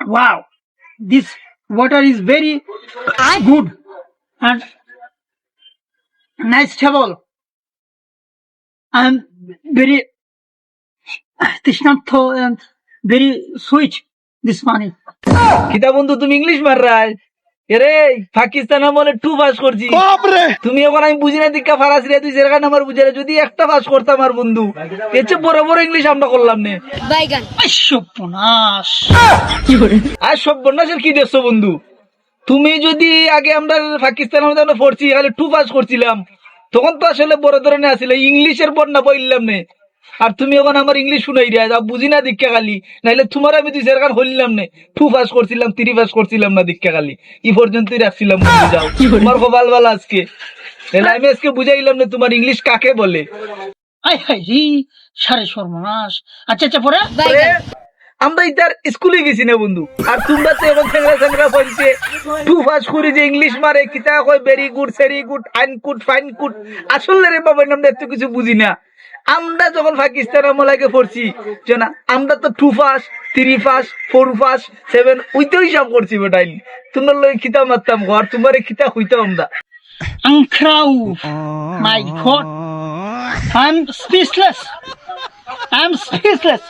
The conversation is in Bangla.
Wow, this water is very good and nice table. And very tishnatho and very sweet. This money. কিতা বন্ধু তুমি ইংলিশ মার রাই এরে পাকিস্তান আমলে টু পাস করছি। তুমি এখন আমি বুঝি না দীক্ষা ফারাসি রে তুই আমার বুঝে। যদি একটা পাস করতাম আর বন্ধু। এর চেয়ে বড় বড় ইংলিশ আমরা করলাম নে। আর সব কি দেখছ বন্ধু? তুমি যদি আগে আমরা পাকিস্তান আমাদের আমরা পড়ছি খালি টু পাস করছিলাম তখন তো আসলে বড় ধরনের আসলে ইংলিশের বন্যা বললাম নে। আর তুমি এখন আমার ইংলিশ শুনাই রিয়া যা বুঝি না দীক্ষা খালি। নাইলে তোমার আমি দুই সেরকার হইলাম নে। টু পাস করছিলাম থ্রি পাস করছিলাম না দীক্ষা খালি। ই পর্যন্তই রাখছিলাম যাও। তোমার কপাল ভালো আজকে। নাহলে আমি আজকে বুঝাইলাম না তোমার ইংলিশ কাকে বলে। আই হাই রে সারে সর্বনাশ। আচ্ছা আচ্ছা পরে? আমরা ইতার স্কুলে গেছি না বন্ধু। আর তোমরা তো এখন চ্যাংরা চ্যাংরা বলছে টু ফাস করে যে ইংলিশ মারে কিতা কয় ভেরি গুড সেরি good fine good fine good আসলে রে বাবা আমরা এত কিছু বুঝি না। আমরা যখন পাকিস্তান আমলাকে পড়ছি যে না আমরা তো টু ফাস থ্রি ফাস ফোর ফাস সেভেন ওইটাও হিসাব করছি বেটাইল তোমার লোক খিতা মারতাম ঘর তোমার খিতা হইতাম আমরা Ankrau. I am speechless I am speechless.